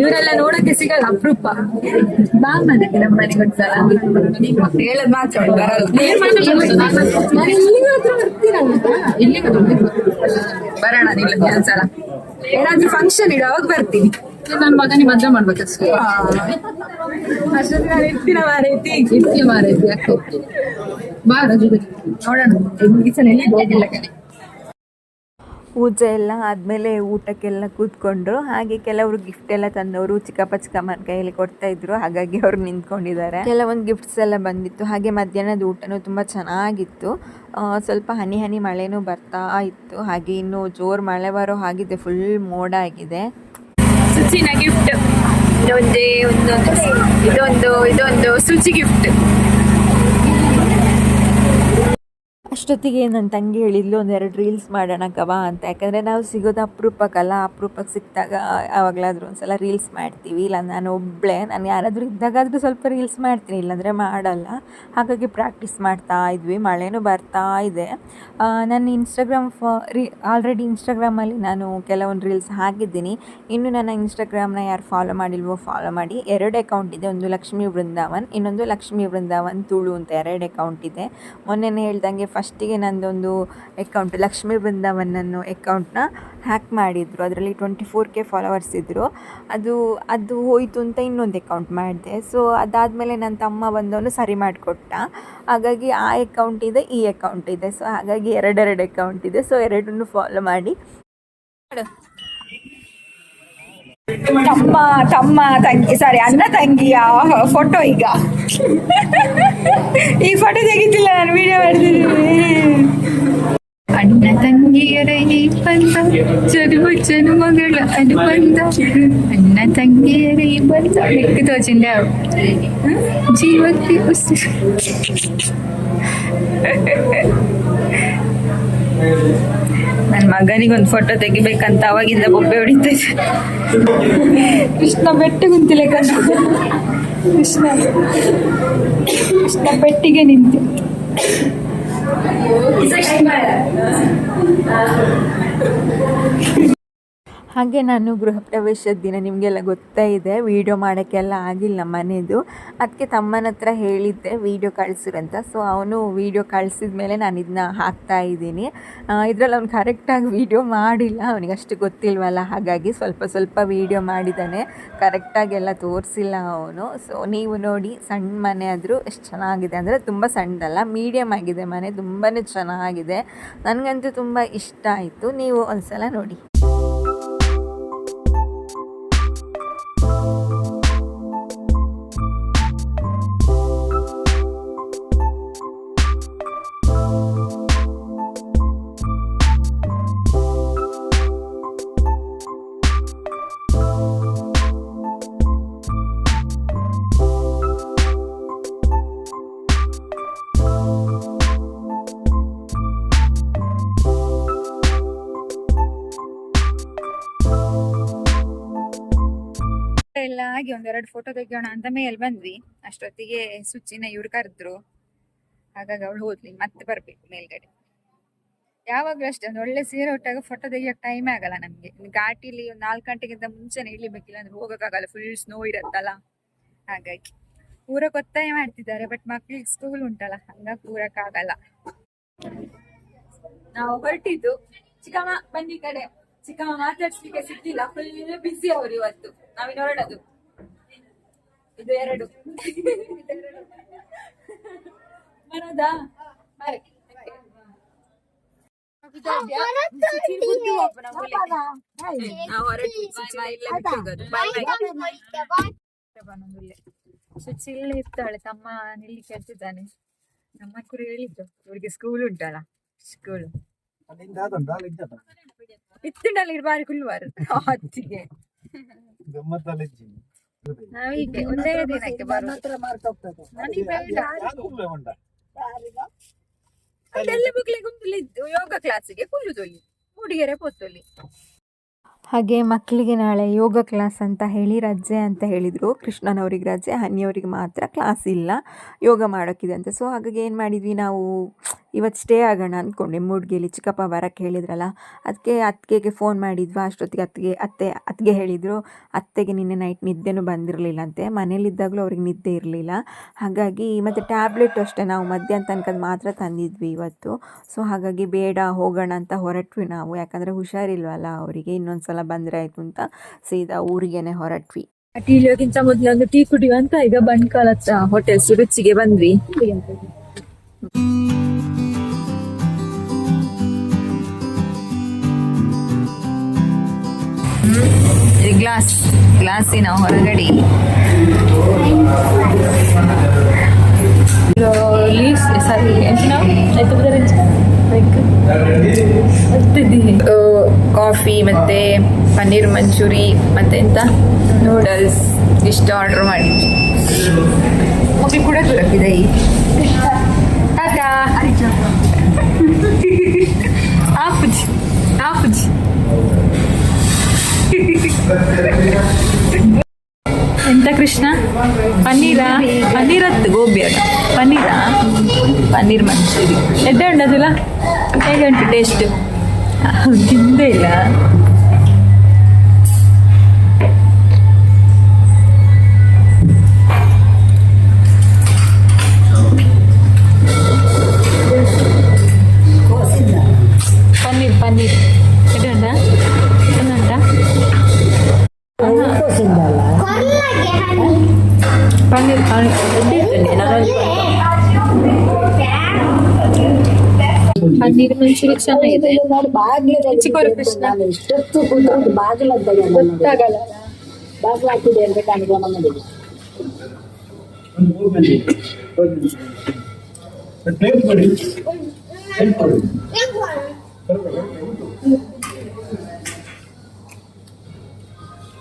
ಇವರೆಲ್ಲ ನೋಡಕ್ಕೆ ಸಿಗಲ್ಲ ಅಪರೂಪ. ಬಾ ಮನೆಗೆ ನಮ್ಮ ಮನೆಗೆ ಒಂದ್ಸಲ ಹೇಳದ್ ಮಾತ್ರ ಬರೋಣ ನೀವು ಒಂದ್ಸಲ. ಏನಾದ್ರೂ ಫಂಕ್ಷನ್ ಇಡು ಅವಾಗ ಬರ್ತೀನಿ. ನನ್ನ ಮಗನಿಗೆ ಮದ್ವೆ ಮಾಡ್ಬೇಕಷ್ಟೇ. ಅಷ್ಟೇ ನಾನು ಇರ್ತೀನ ಮಾರೈತಿ? ಯಾಕೆ ರಜು ನೋಡೋಣ. ಈ ಸಲ ಎಲ್ಲಿ ಹೋಗಿಲ್ಲ ಕಣೆ ಪೂಜೆ ಎಲ್ಲ ಆದಮೇಲೆ ಊಟಕ್ಕೆಲ್ಲ ಕೂತ್ಕೊಂಡ್ರು. ಹಾಗೆ ಕೆಲವರು ಗಿಫ್ಟ್ ಎಲ್ಲ ತಂದವರು ಚಿಕ್ಕಪ್ಪ ಚಿಕ್ಕಮ್ಮನ ಕೈಯಲ್ಲಿ ಕೊಡ್ತಾ ಇದ್ರು. ಹಾಗಾಗಿ ಅವ್ರು ನಿಂತ್ಕೊಂಡಿದ್ದಾರೆ. ಕೆಲವೊಂದು ಗಿಫ್ಟ್ಸ್ ಎಲ್ಲ ಬಂದಿತ್ತು. ಹಾಗೆ ಮಧ್ಯಾಹ್ನದ ಊಟನೂ ತುಂಬ ಚೆನ್ನಾಗಿತ್ತು. ಸ್ವಲ್ಪ ಹನಿ ಹನಿ ಮಳೆನೂ ಬರ್ತಾ ಇತ್ತು. ಹಾಗೆ ಇನ್ನು ಜೋರು ಮಳೆ ಬರೋ ಹಾಗಿದೆ ಫುಲ್ ಮೋಡ ಆಗಿದೆ. ಸುಚಿನ ಗಿಫ್ಟ್ ಇದೊಂದೇ ಒಂದೊಂದು ಇದೊಂದು ಇದೊಂದು ಸುಚಿ ಗಿಫ್ಟ್ ಅಷ್ಟೊತ್ತಿಗೆ ನನ್ನ ತಂಗಿ ಹೇಳಿದ್ಲು ಒಂದೆರಡು ರೀಲ್ಸ್ ಮಾಡೋಣ ಕವಾ ಅಂತ. ಯಾಕಂದರೆ ನಾವು ಸಿಗೋದು ಅಪರೂಪಕ್ಕಲ್ಲ, ಅಪರೂಪಕ್ಕೆ ಸಿಕ್ಕಿದಾಗ ಯಾವಾಗಲಾದ್ರೂ ಒಂದ್ಸಲ ರೀಲ್ಸ್ ಮಾಡ್ತೀವಿ. ಇಲ್ಲ, ನಾನು ಒಬ್ಬಳೇ ನಾನು ಯಾರಾದರೂ ಇದ್ದಾಗಾದರೂ ಸ್ವಲ್ಪ ರೀಲ್ಸ್ ಮಾಡ್ತೀನಿ, ಇಲ್ಲಾಂದರೆ ಮಾಡಲ್ಲ. ಹಾಗಾಗಿ ಪ್ರಾಕ್ಟೀಸ್ ಮಾಡ್ತಾ ಇದ್ವಿ, ಮಳೆನೂ ಬರ್ತಾ ಇದೆ. ನನ್ನ ಇನ್ಸ್ಟಾಗ್ರಾಮ್ ಫ ರೀ ಆಲ್ರೆಡಿ ಇನ್ಸ್ಟಾಗ್ರಾಮಲ್ಲಿ ನಾನು ಕೆಲವೊಂದು ರೀಲ್ಸ್ ಹಾಕಿದ್ದೀನಿ. ಇನ್ನು ನನ್ನ ಇನ್ಸ್ಟಾಗ್ರಾಮ್ನ ಯಾರು ಫಾಲೋ ಮಾಡಿಲ್ವೋ ಫಾಲೋ ಮಾಡಿ. ಎರಡು ಅಕೌಂಟ್ ಇದೆ, ಒಂದು ಲಕ್ಷ್ಮೀ ವೃಂದಾವನ್, ಇನ್ನೊಂದು ಲಕ್ಷ್ಮೀ ವೃಂದಾವನ್ ತುಳು ಅಂತ ಎರಡು ಅಕೌಂಟ್ ಇದೆ. ಮೊನ್ನೆನೇ ಹೇಳ್ದಂಗೆ ಫಸ್ಟಿಗೆ ನಂದೊಂದು ಅಕೌಂಟ್ ಲಕ್ಷ್ಮೀ ಅನ್ನೋ ಅಕೌಂಟ್ನ ಹ್ಯಾಕ್ ಮಾಡಿದರು. ಅದರಲ್ಲಿ ಟ್ವೆಂಟಿ ಫೋರ್ ಕೆ ಫಾಲೋವರ್ಸ್ ಇದ್ದರು ಅದು ಅದು ಹೋಯಿತು ಅಂತ ಇನ್ನೊಂದು ಅಕೌಂಟ್ ಮಾಡಿದೆ. ಸೊ ಅದಾದಮೇಲೆ ನನ್ನ ತಮ್ಮ ಬಂದವನು ಸರಿ ಮಾಡಿಕೊಟ್ಟ. ಹಾಗಾಗಿ ಆ ಅಕೌಂಟ್ ಇದೆ, ಈ ಅಕೌಂಟ್ ಇದೆ. ಸೊ ಹಾಗಾಗಿ ಎರಡೆರಡು ಅಕೌಂಟ್ ಇದೆ. ಸೊ ಎರಡನ್ನು ಫಾಲೋ ಮಾಡಿ. ತಮ್ಮ ತಮ್ಮ ತಂಗಿ ಸಾರಿ ಅಣ್ಣ ತಂಗಿಯ ಫೋಟೋ ಈಗ. ಈ ಫೋಟೋ ತೆಗಿತಿಲ್ಲ, ನಾನು ವಿಡಿಯೋ ಮಾಡ್ತಿದ್ದೀನಿ. ಅಣ್ಣ ತಂಗಿಯರ, ಈ ಬಂದ ಜನುಮ ಜನುಮಗಳ ಅನುಬಂಧ. ಅಣ್ಣ ತಂಗಿಯರ, ಈ ಬಂದ ಲೆಕ್ಕ ತೋಚಿಂದ. ಜೀವಕ್ಕೆ ಉಸಿರು ನನ್ನ ಮಗನಿಗೆ ಒಂದು ಫೋಟೋ ತೆಗಿಬೇಕಂತ ಅವಾಗಿಂದ ಬೊಬ್ಬೆ ಹೊಡಿತೈತೆ ಕೃಷ್ಣ ಬೆಟ್ಟಿಗೆ ಕುಂತಿಲ್ಲ ಕೃಷ್ಣ. ಕೃಷ್ಣ ಬೆಟ್ಟಿಗೆ ನಿಂತು. ಹಾಗೆ ನಾನು ಗೃಹ ಪ್ರವೇಶದ ದಿನ ನಿಮಗೆಲ್ಲ ಗೊತ್ತೇ ಇದೆ ವೀಡಿಯೋ ಮಾಡೋಕ್ಕೆಲ್ಲ ಆಗಿಲ್ಲ ಮನೆಯದು ಅದಕ್ಕೆ ತಮ್ಮನ ಹತ್ರ ಹೇಳಿದ್ದೆ ವೀಡಿಯೋ ಕಳಿಸಿರಂತ. ಸೊ ಅವನು ವೀಡಿಯೋ ಕಳಿಸಿದ ಮೇಲೆ ನಾನು ಇದನ್ನ ಹಾಕ್ತಾ ಇದ್ದೀನಿ. ಇದರಲ್ಲಿ ಅವ್ನು ಕರೆಕ್ಟಾಗಿ ವೀಡಿಯೋ ಮಾಡಿಲ್ಲ. ಅವನಿಗೆ ಅಷ್ಟು ಗೊತ್ತಿಲ್ವಲ್ಲ, ಹಾಗಾಗಿ ಸ್ವಲ್ಪ ಸ್ವಲ್ಪ ವೀಡಿಯೋ ಮಾಡಿದ್ದಾನೆ ಕರೆಕ್ಟಾಗೆಲ್ಲ ತೋರಿಸಿಲ್ಲ ಅವನು. ಸೊ ನೀವು ನೋಡಿ, ಸಣ್ಣ ಮನೆ ಆದರೂ ಎಷ್ಟು ಚೆನ್ನಾಗಿದೆ. ಅಂದರೆ ತುಂಬ ಸಣ್ಣದಲ್ಲ ಮೀಡಿಯಮ್ ಆಗಿದೆ ಮನೆ ತುಂಬಾ ಚೆನ್ನಾಗಿದೆ. ನನಗಂತೂ ತುಂಬ ಇಷ್ಟ ಆಯಿತು. ನೀವು ಒಂದು ಸಲ ನೋಡಿ. ಒಂದೆರಡು ಫೋಟೋ ತೆಗಿಯೋಣ ಅಂತ ಮೇಲೆ ಬಂದ್ವಿ. ಅಷ್ಟೊತ್ತಿಗೆ ಸುಚಿನ ಇವ್ರು ಕರೆದ್ರು. ಹಾಗಾಗಿ ಅವಳು ಹೋದ್ಲಿ. ಮತ್ತೆ ಬರ್ಬೇಕು ಮೇಲ್ಗಡೆ. ಯಾವಾಗಲೂ ಅಷ್ಟೇ, ಒಂದು ಒಳ್ಳೆ ಸೀರೆ ಒಟ್ಟಾಗ ಫೋಟೋ ತೆಗಿಯೋಕೆ ಟೈಮ್ ಆಗಲ್ಲ ನಮ್ಗೆ. ಘಾಟಿಲಿ ಒಂದು ನಾಲ್ಕು ಗಂಟೆಗಿಂತ ಮುಂಚೆನೆ ಇಳಿಬೇಕಿಲ್ಲ ಅಂದ್ರೆ ಹೋಗೋಕ್ಕಾಗಲ್ಲ ಫುಲ್ ಸ್ನೋ ಇರತ್ತಲ್ಲ. ಹಾಗಾಗಿ ಪೂರ ಒತ್ತಾಯ ಮಾಡ್ತಿದ್ದಾರೆ ಬಟ್ ಮಕ್ಳಿಗೆ ಸ್ಕೂಲ್ ಉಂಟಲ್ಲ. ಹಂಗಾಗಿ ಕೂರಕ್ಕಾಗಲ್ಲ ನಾವು ಹೊರಟಿದ್ದು ಚಿಕ್ಕಮ್ಮ ಬನ್ನಿ ಕಡೆ. ಚಿಕ್ಕಮ್ಮ ಮಾತಾಡ್ಸ್ಲಿಕ್ಕೆ ಸಿಕ್ಕಿಲ್ಲ ಫುಲ್ ಬಿಸಿ ಅವ್ರು ಇವತ್ತು. ನಾವಿನ್ ಹೊರಡೋದು. ಇದು ಎರಡು ಬರೋದಾ ಬಾರೆ. ಸುಚಿನ್ ಬುದ್ಧಿ ಒಬ್ಬ ನಮ್ಮಲ್ಲಿ. ನಾವು ಹೊರಟ್ವಿ ಸುಚಿನ ಇಲ್ಲೇ ಬಿಟ್ಟು ಹೋಗೋದು ಬಾಯ್ ಬಾಯ್. ಬನ್ನೊಂದುಲ್ಲೆ. ಸುಚಿ ಇಲ್ಲೇ ಇರ್ತಾಳೆ ತಮ್ಮ ನಿಲ್ಲಿ ಕೇಳ್ತಿದ್ದಾನೆ. ನಮ್ಮ ಕುರಿ ಹೇಳಿದ್ದು ಇವ್ರಿಗೆ ಸ್ಕೂಲ್ ಉಂಟಲ್ಲ ಸ್ಕೂಲ್ ಇತ್ತಿಂಡಲ್ಲಿ ಬಾರಿ ಕುಲ್ವಾರು ಹತ್ತಿಗೆ ನಾವೀಗೆ ಒಂದೇ ದಿನಕ್ಕೆ ಬರೋದು. ನನಗೆ ಬೇಡ. ಅದೆಲ್ಲ ಇದ್ದು ಯೋಗ ಕ್ಲಾಸಿಗೆ ಕುಲ್ಲುದೊಲ್ಲಿ ಮೂಡಿಗೆರೆ ಪೊತ್ತೊಲಿ ಹಾಗೆ ಮಕ್ಕಳಿಗೆ ನಾಳೆ ಯೋಗ ಕ್ಲಾಸ್ ಅಂತ ಹೇಳಿ ರಜೆ ಅಂತ ಹೇಳಿದರು. ಕೃಷ್ಣನವ್ರಿಗೆ ರಜೆ ಹನಿಯವ್ರಿಗೆ ಮಾತ್ರ ಕ್ಲಾಸ್ ಇಲ್ಲ. ಯೋಗ ಮಾಡೋಕ್ಕಿದೆ ಅಂತ. ಸೊ ಹಾಗಾಗಿ ಏನು ಮಾಡಿದ್ವಿ ನಾವು ಇವತ್ತು ಸ್ಟೇ ಆಗೋಣ ಅಂದ್ಕೊಂಡೆ ಮೂಡ್ಗೇಲಿ ಚಿಕ್ಕಪ್ಪ ಬರೋಕ್ಕೆ ಹೇಳಿದ್ರಲ್ಲ ಅದಕ್ಕೆ ಅತ್ತಿಗೆಗೆ ಫೋನ್ ಮಾಡಿದ್ವಾ? ಅಷ್ಟೊತ್ತಿಗೆ ಅತ್ತಿಗೆ ಅತ್ತೆ ಅತ್ತಿಗೆ ಹೇಳಿದರು. ಅತ್ತೆಗೆ ನಿನ್ನೆ ನೈಟ್ ನಿದ್ದೆನೂ ಬಂದಿರಲಿಲ್ಲ ಅಂತೆ ಮನೇಲಿದ್ದಾಗಲೂ ಅವ್ರಿಗೆ ನಿದ್ದೆ ಇರಲಿಲ್ಲ. ಹಾಗಾಗಿ ಮತ್ತು ಟ್ಯಾಬ್ಲೆಟ್ ಅಷ್ಟೇ ನಾವು ಮಧ್ಯಾಹ್ನ ತನಕದ ಮಾತ್ರ ತಂದಿದ್ವಿ ಇವತ್ತು. ಸೊ ಹಾಗಾಗಿ ಬೇಡ ಹೋಗೋಣ ಅಂತ ಹೊರಟ್ವಿ ನಾವು. ಯಾಕಂದರೆ ಹುಷಾರಿಲ್ವಲ್ಲ ಅವರಿಗೆ. ಇನ್ನೊಂದು ಸಲ ಬಂದರೆ ಆಯಿತು ಅಂತ ಸೀದಾ ಊರಿಗೇನೆ ಹೊರಟ್ವಿ. ಟೀ ಇಳಿಯೋಕ್ಕಿಂತ ಮೊದ್ಲು ಒಂದು ಟೀ ಕುಡಿಯುವಂತ ಈಗ ಬಂಡ್ಕಾಲ ಹೋಟೆಲ್ಸ್ ರುಚಿಗೆ ಬಂದ್ವಿ. ಗ್ಲಾಸ್ ಗ್ಲಾಸಿನ ಹೊರಗಡೆ. ಲೀವ್ಸ್ ಸಾರಿ ಎಂಚಿನ ಕಾಫಿ ಮತ್ತೆ ಪನ್ನೀರ್ ಮಂಚೂರಿ ಮತ್ತೆ ಎಂತ? ನೂಡಲ್ಸ್ ಇಷ್ಟು ಆರ್ಡರ್ ಮಾಡಿದ್ವಿ ಮಮ್ಮಿ ಕೂಡ ದೊರಕಿದೆ ಈ. ಟಾಟಾ ಆಪುಜಿ ಆಪುಜಿ ಎಂತ ಕೃಷ್ಣ ಪನ್ನೀರ ಪನ್ನೀರ್ ಹತ್ತು ಗೋಬಿ ಅದ ಪನ್ನೀರ ಪನ್ನೀರ್ ಮಂಚೂರಿ ಎಡ್ಡೆ ಉಂಟದಿಲ್ಲ ಹೇಗೆ ಉಂಟು ಟೇಸ್ಟ್ ತಿಂದೇ ಇಲ್ಲ ಪನ್ನೀರ್ ಪನ್ನೀರ್ ಪನ್ನೀರ್ ಪನ್ನೀರ್ ಮಂಚೂರಿ ಗೊತ್ತಾಗಲ್ಲ ಕಾಣಿಕೆ ನಮ್ಮದಿಗೆ ಪ್ಲೇಟ್ ಮಾಡಿ ಹೆಲ್ಪ್ ಮಾಡಿ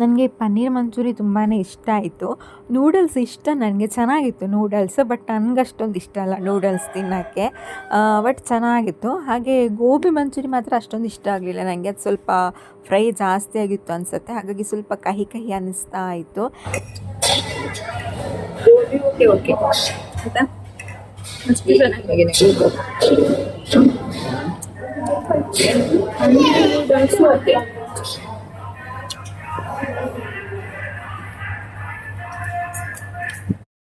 ನನಗೆ ಪನ್ನೀರ್ ಮಂಚೂರಿ ತುಂಬಾ ಇಷ್ಟ ಆಯಿತು. ನೂಡಲ್ಸ್ ಇಷ್ಟ, ನನಗೆ ಚೆನ್ನಾಗಿತ್ತು ನೂಡಲ್ಸ್, ಬಟ್ ನನಗೆ ಅಷ್ಟೊಂದು ಇಷ್ಟ ಅಲ್ಲ ನೂಡಲ್ಸ್ ತಿನ್ನೋಕ್ಕೆ. ಬಟ್ ಚೆನ್ನಾಗಿತ್ತು. ಹಾಗೆ ಗೋಬಿ ಮಂಚೂರಿ ಮಾತ್ರ ಅಷ್ಟೊಂದು ಇಷ್ಟ ಆಗಲಿಲ್ಲ ನನಗೆ ಅದು ಸ್ವಲ್ಪ ಫ್ರೈ ಜಾಸ್ತಿ ಆಗಿತ್ತು ಅನಿಸುತ್ತೆ. ಹಾಗಾಗಿ ಸ್ವಲ್ಪ ಕಹಿ ಕಹಿ ಅನ್ನಿಸ್ತಾ ಇತ್ತು. Okay okay. ಆಯಿತಾ? ನೂಡಲ್ಸ್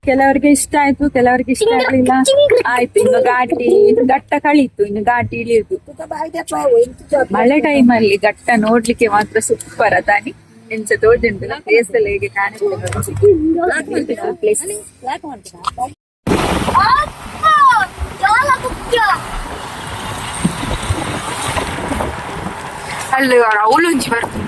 ಕೆಲವರಿಗೆ ಇಷ್ಟ ಆಯ್ತು ಕೆಲವರಿಗೆ ಇಷ್ಟ ಆಗ್ಲಿಲ್ಲ. ಆಯ್ತು ಇನ್ನು ಘಾಟಿ ಘಟ್ಟ ಕಳೀತು ಇನ್ನು ಘಾಟಿ ಇಳಿಯುದು. ಮಳೆ ಟೈಮ್ ಅಲ್ಲಿ ಘಟ್ಟ ನೋಡ್ಲಿಕ್ಕೆ ಮಾತ್ರ ಸೂಪರ್ ಅದಾನಿ ಎಂಚ ತೋಜುಂಟು ಪ್ಲೇಸ್ ಎಲ್ಲ ಹೇಗೆ ಕಾಣಿಸ್ತದೆ ಪ್ಲೇಸ್ ಅಲ್ಲಿ ಅವಳು ಬರ್ತೀನಿ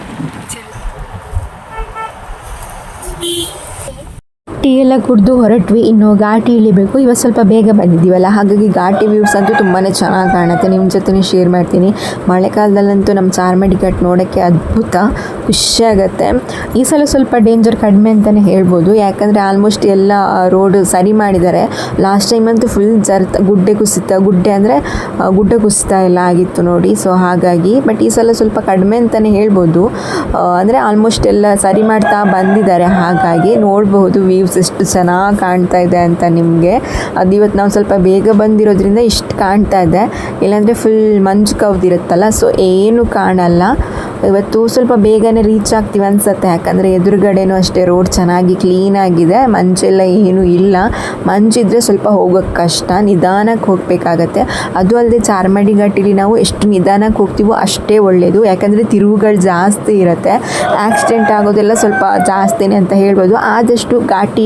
ಟೀ ಎಲ್ಲ ಕುಡಿದು ಹೊರಟ್ವಿ. ಇನ್ನು ಘಾಟಿ ಇಳಿಬೇಕು ಇವತ್ತು ಸ್ವಲ್ಪ ಬೇಗ ಬಂದಿದ್ದೀವಲ್ಲ. ಹಾಗಾಗಿ ಘಾಟಿ ವ್ಯೂಸ್ ಅಂತೂ ತುಂಬಾ ಚೆನ್ನಾಗಿ ಕಾಣುತ್ತೆ. ನಿಮ್ಮ ಜೊತೆ ಶೇರ್ ಮಾಡ್ತೀನಿ. ಮಳೆಗಾಲದಲ್ಲಂತೂ ನಮ್ಮ ಚಾರ್ಮಡಿ ಘಾಟ್ ನೋಡೋಕ್ಕೆ ಅದ್ಭುತ. ಖುಷಿಯಾಗತ್ತೆ ಈ ಸಲ ಸ್ವಲ್ಪ ಡೇಂಜರ್ ಕಡಿಮೆ ಅಂತಲೇ ಹೇಳ್ಬೋದು. ಯಾಕಂದರೆ ಆಲ್ಮೋಸ್ಟ್ ಎಲ್ಲ ರೋಡ್ ಸರಿ ಮಾಡಿದ್ದಾರೆ. ಲಾಸ್ಟ್ ಟೈಮ್ ಅಂತೂ ಫುಲ್ ಜರ್ತ, ಗುಡ್ಡೆ ಕುಸಿತ. ಗುಡ್ಡೆ ಅಂದರೆ ಗುಡ್ಡೆ ಕುಸಿತ ಎಲ್ಲ ಆಗಿತ್ತು ನೋಡಿ. ಸೊ ಹಾಗಾಗಿ ಬಟ್ ಈ ಸಲ ಸ್ವಲ್ಪ ಕಡಿಮೆ ಅಂತಲೇ ಹೇಳ್ಬೋದು. ಅಂದರೆ ಆಲ್ಮೋಸ್ಟ್ ಎಲ್ಲ ಸರಿ ಮಾಡ್ತಾ ಬಂದಿದ್ದಾರೆ. ಹಾಗಾಗಿ ನೋಡಬಹುದು ವ್ಯೂಸ್ ಎಷ್ಟು ಚೆನ್ನಾಗಿ ಕಾಣ್ತಾ ಇದೆ ಅಂತ ನಿಮಗೆ. ಅದು ಇವತ್ತು ನಾವು ಸ್ವಲ್ಪ ಬೇಗ ಬಂದಿರೋದ್ರಿಂದ ಇಷ್ಟು ಕಾಣ್ತಾ ಇದೆ. ಇಲ್ಲಾಂದರೆ ಫುಲ್ ಮಂಜು ಕವ್ದಿರುತ್ತಲ್ಲ ಸೊ ಏನು ಕಾಣಲ್ಲ. ಇವತ್ತು ಸ್ವಲ್ಪ ಬೇಗನೆ ರೀಚ್ ಆಗ್ತೀವಿ ಅನ್ಸುತ್ತೆ. ಯಾಕಂದರೆ ಎದುರುಗಡೆನೂ ಅಷ್ಟೇ ರೋಡ್ ಚೆನ್ನಾಗಿ ಕ್ಲೀನ್ ಆಗಿದೆ. ಮಂಜೆಲ್ಲ ಏನೂ ಇಲ್ಲ. ಮಂಜಿದ್ರೆ ಸ್ವಲ್ಪ ಹೋಗೋಕ್ಕೆ ಕಷ್ಟ. ನಿಧಾನಕ್ಕೆ ಹೋಗಬೇಕಾಗತ್ತೆ. ಅದು ಅಲ್ಲದೆ ಚಾರ್ಮಡಿ ಘಾಟಿಲಿ ನಾವು ಎಷ್ಟು ನಿಧಾನಕ್ಕೆ ಹೋಗ್ತೀವೋ ಅಷ್ಟೇ ಒಳ್ಳೆಯದು ಯಾಕಂದರೆ ತಿರುವುಗಳು ಜಾಸ್ತಿ ಇರುತ್ತೆ. ಆಕ್ಸಿಡೆಂಟ್ ಆಗೋದೆಲ್ಲ ಸ್ವಲ್ಪ ಜಾಸ್ತಿನೇ ಅಂತ ಹೇಳ್ಬೋದು. ಆದಷ್ಟು ಘಾಟಿ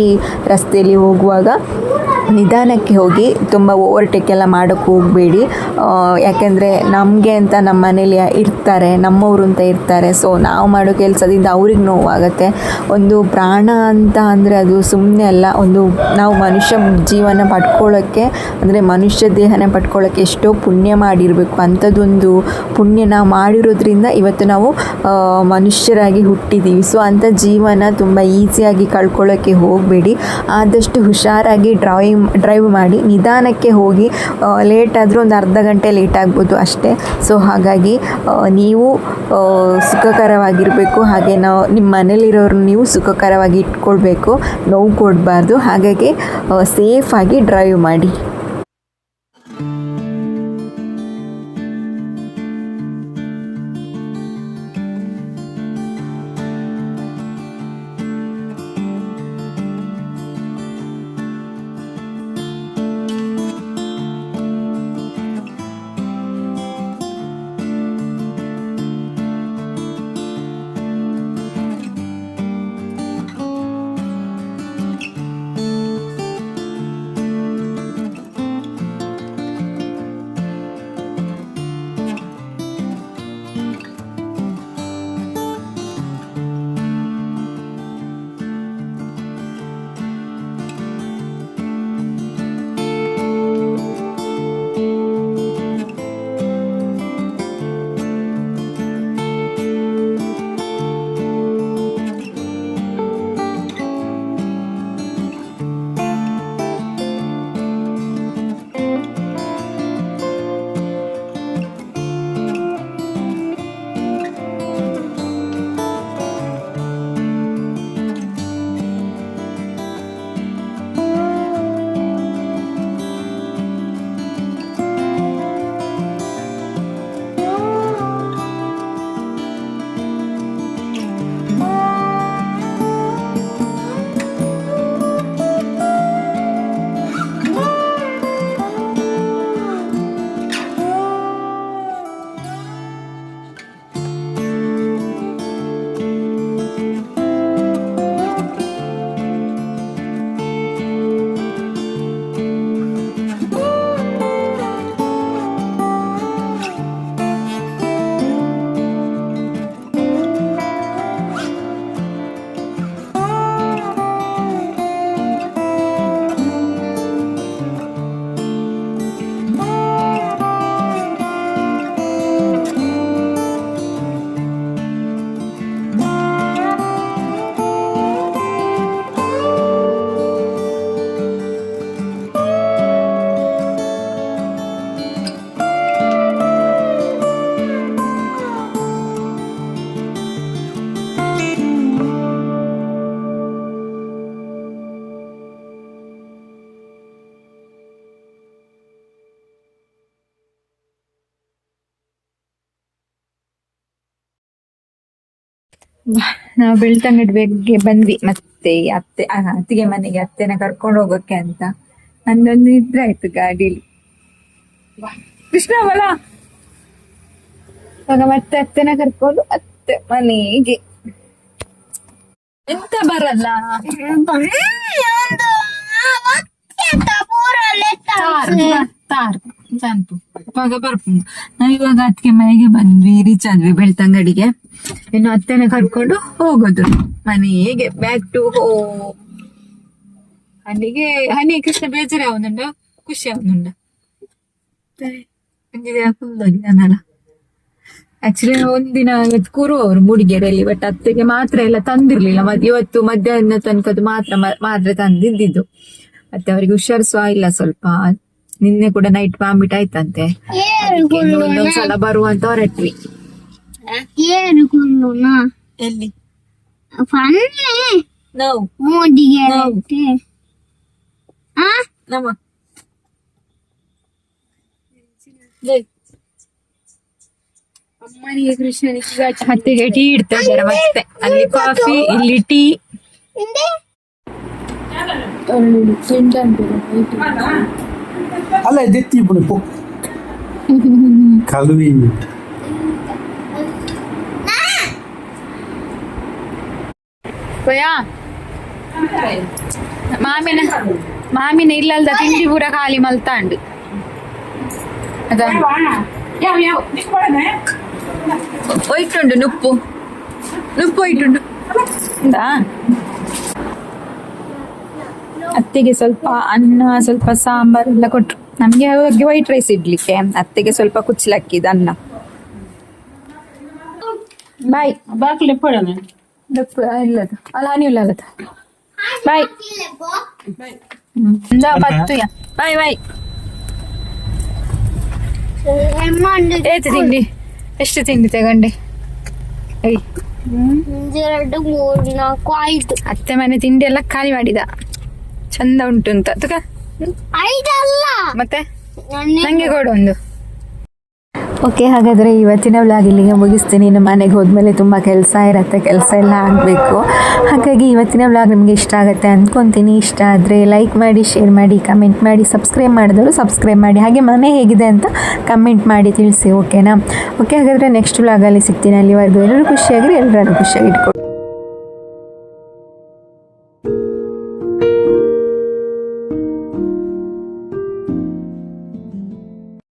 ರಸ್ತೆಯಲ್ಲಿ ಹೋಗುವಾಗ ನಿಧಾನಕ್ಕೆ ಹೋಗಿ ತುಂಬ ಓವರ್ಟೇಕ್ ಎಲ್ಲ ಮಾಡೋಕ್ಕೆ ಹೋಗಬೇಡಿ. ಯಾಕೆಂದರೆ ನಮಗೆ ಅಂತ ನಮ್ಮ ಮನೇಲಿ ಇರ್ತಾರೆ, ನಮ್ಮವರು ಅಂತ ಇರ್ತಾರೆ. ಸೊ ನಾವು ಮಾಡೋ ಕೆಲಸದಿಂದ ಅವ್ರಿಗೆ ನೋವಾಗುತ್ತೆ. ಒಂದು ಪ್ರಾಣ ಅಂತ ಅಂದರೆ ಅದು ಸುಮ್ಮನೆ ಅಲ್ಲ, ಒಂದು ನಾವು ಮನುಷ್ಯ ಜೀವನ ಪಡ್ಕೊಳ್ಳೋಕ್ಕೆ ಅಂದರೆ ಮನುಷ್ಯ ದೇಹನ ಪಡ್ಕೊಳ್ಳೋಕ್ಕೆ ಎಷ್ಟೋ ಪುಣ್ಯ ಮಾಡಿರಬೇಕು. ಅಂಥದ್ದೊಂದು ಪುಣ್ಯ ನಾವು ಮಾಡಿರೋದ್ರಿಂದ ಇವತ್ತು ನಾವು ಮನುಷ್ಯರಾಗಿ ಹುಟ್ಟಿದ್ದೀವಿ ಸೊ ಅಂಥ ಜೀವನ ತುಂಬ ಈಸಿಯಾಗಿ ಕಳ್ಕೊಳ್ಳೋಕ್ಕೆ ಹೋಗಬೇಡಿ. ಆದಷ್ಟು ಹುಷಾರಾಗಿ ಡ್ರೈವ್ ಡ್ರೈವ್ ಮಾಡಿ ನಿಧಾನಕ್ಕೆ ಹೋಗಿ ಲೇಟ್ ಆದರೂ ಒಂದು ಅರ್ಧ ಗಂಟೆ ಲೇಟ್ ಆಗ್ಬೋದು ಅಷ್ಟೇ. ಸೊ ಹಾಗಾಗಿ ನೀವು ಸುಖಕರವಾಗಿರಬೇಕು. ಹಾಗೆ ನಾವು ನಿಮ್ಮ ಮನೇಲಿರೋರು ನೀವು ಸುಖಕರವಾಗಿ ಇಟ್ಕೊಳ್ಬೇಕು. ನೋವು ಕೊಡಬಾರ್ದು. ಹಾಗಾಗಿ ಸೇಫಾಗಿ ಡ್ರೈವ್ ಮಾಡಿ. ನಾವು ಬೆಳ್ತಂಗಡಿ ಬಗ್ಗೆ ಬಂದ್ವಿ. ಮತ್ತೆ ಅತ್ತೆ ಅತ್ತಿಗೆ ಮನೆಗೆ ಅತ್ತೆನ ಕರ್ಕೊಂಡು ಹೋಗೋಕೆ ಅಂತ. ನಂದೊಂದು ನಿದ್ರೆ ಆಯ್ತು ಗಾಡೀಲಿ. ಕೃಷ್ಣ ಬಲ ಇವಾಗ ಮತ್ತೆ ಅತ್ತೆನ ಕರ್ಕೊಂಡು ಅತ್ತೆ ಮನೆಗೆ. ಎಂತ ಬರಲ್ಲ? ಇವಾಗ ಬರ್ಬೋದು ನಾವ್ ಇವಾಗ ಅತ್ತಿಗೆ ಮನೆಗೆ ಬಂದ್ವಿ ರೀಚ್ ಆದ್ವಿ ಬೆಳ್ತಂಗಡಿಗೆ. ಇನ್ನು ಅತ್ತೆನ ಕರ್ಕೊಂಡು ಹೋಗೋದು. ಮನೆಗೆ ಬ್ಯಾಕ್ ಟು ಹೋಮ್ ಹನಿಗೆ ಹನಿ ಕೃಷ್ಣ ಬೇಜಾರ ಯಾವನುಂಡ ಖುಷಿ ಯಾವನುಂಡ ನಾನಲ್ಲ ಆಕ್ಚುಲಿ ಒಂದಿನ ಇವತ್ತು ಕೂರು ಅವರು ಮೂಡಿಗೆರೆಯಲ್ಲಿ ಬಟ್ ಅತ್ತೆಗೆ ಮಾತ್ರ ಎಲ್ಲ ತಂದಿರ್ಲಿಲ್ಲ. ಇವತ್ತು ಮಧ್ಯಾಹ್ನ ತನಕದ್ದು ಮಾತ್ರ ಮಾತ್ರ ತಂದಿದ್ದು ಮತ್ತೆ ಅವರಿಗೆ ಹುಷಾರ್ ಸಹ ಇಲ್ಲ ಸ್ವಲ್ಪ. ನಿನ್ನೆ ಕೂಡ ನೈಟ್ ಬಾಂಬಿಟ್ ಆಯ್ತಂತೆ. ಒಂದೊಂದ್ಸಲ ಬರುವಂತ ಹೊರಟ್ವಿ. ಏರುಗುಲ್ಲುನ ಎಲ್ಲಿ ಫನ್ನೆ ನೋವು ಮೋದಿಗೆ ನಾವು. ಆ ನಮ್ಮ ಅಮ್ಮನಿಗೆ ಕೃಷ್ಣನಿಗೆ ಹತ್ತಿಗೆ ಟೀ ಇಡ್ತಾ ಇದ್ದಾರೆ ಮತ್ತೆ ಅಲ್ಲಿ ಕಾಫಿ ಇಲ್ಲಿ ಟೀ ಅಲ್ಲ ಇದೆತ್ತಿ ಬಿಡು ಮಾಮಿನ ಮಾಮಿನ ಇಲ್ಲಲ್ದ ತಿಂಡಿ ಪೂರ ಖಾಲಿ ಮಲ್ತಾಂಡು. ಅದ? ನುಪ್ಪು. ನುಪ್ಪು ಒಯ್ಟುಂಡು ಅತ್ತೆಗೆ ಸ್ವಲ್ಪ ಅನ್ನ, ಸ್ವಲ್ಪ ಸಾಂಬಾರ್ ಎಲ್ಲ ಕೊಟ್ರು. ನಮ್ಗೆ ಅವ್ರಿಗೆ ವೈಟ್ ರೈಸ್ ಇಡ್ಲಿಕ್ಕೆ. ಅತ್ತೆಗೆ ಸ್ವಲ್ಪ ಕುಚ್ಚಲಕ್ಕಿದ ಅನ್ನ. ಬಾಯ್ ಬಾಕ್ಲೆ ಪಡೋಣ ಇಲ್ಲದ ಅಲ್ಲ ನೀವು ಇಲ್ಲದ ಬಾಯ್ ಏತು ತಿಂಡಿ? ಎಷ್ಟು ತಿಂಡಿ ತಗೊಂಡೆ? ಎರಡು ಮೂರು ನಾಲ್ಕು ಆಯ್ತು ಅತ್ತೆ ಮನೆ ತಿಂಡಿ ಎಲ್ಲ ಖಾಲಿ ಮಾಡಿದ. ಚಂದ ಉಂಟು ಅಂತ. ತುಕ. ಐದಲ್ಲ. ಮತ್ತೆ? ನಂಗೆ ಕೊಡು ಒಂದು. ಓಕೆ, ಹಾಗಾದರೆ ಇವತ್ತಿನ ವ್ಲಾಗ್ ಇಲ್ಲಿಗೆ ಮುಗಿಸ್ತೀನಿ. ಇನ್ನು ಮನೆಗೆ ಹೋದ್ಮೇಲೆ ತುಂಬ ಕೆಲಸ ಇರುತ್ತೆ, ಕೆಲಸ ಎಲ್ಲ ಆಗಬೇಕು. ಹಾಗಾಗಿ ಇವತ್ತಿನ ವ್ಲಾಗ್ ನಿಮಗೆ ಇಷ್ಟ ಆಗುತ್ತೆ ಅಂದ್ಕೊತೀನಿ ಇಷ್ಟ ಆದರೆ ಲೈಕ್ ಮಾಡಿ ಶೇರ್ ಮಾಡಿ ಕಮೆಂಟ್ ಮಾಡಿ ಸಬ್ಸ್ಕ್ರೈಬ್ ಮಾಡಿದವರು ಸಬ್ಸ್ಕ್ರೈಬ್ ಮಾಡಿ. ಹಾಗೆ ಮನೆ ಹೇಗಿದೆ ಅಂತ ಕಮೆಂಟ್ ಮಾಡಿ ತಿಳಿಸಿ ಓಕೆನಾ ಓಕೆ ಹಾಗಾದರೆ ನೆಕ್ಸ್ಟ್ ವ್ಲಾಗಲ್ಲಿ ಸಿಗ್ತೀನಿ. ಅಲ್ಲಿವರೆಗೂ ಎಲ್ಲರೂ ಖುಷಿಯಾಗಿರಿ ಎಲ್ಲರೂ ಖುಷಿಯಾಗಿ ಇಟ್ಕೊಳ್ಳಿ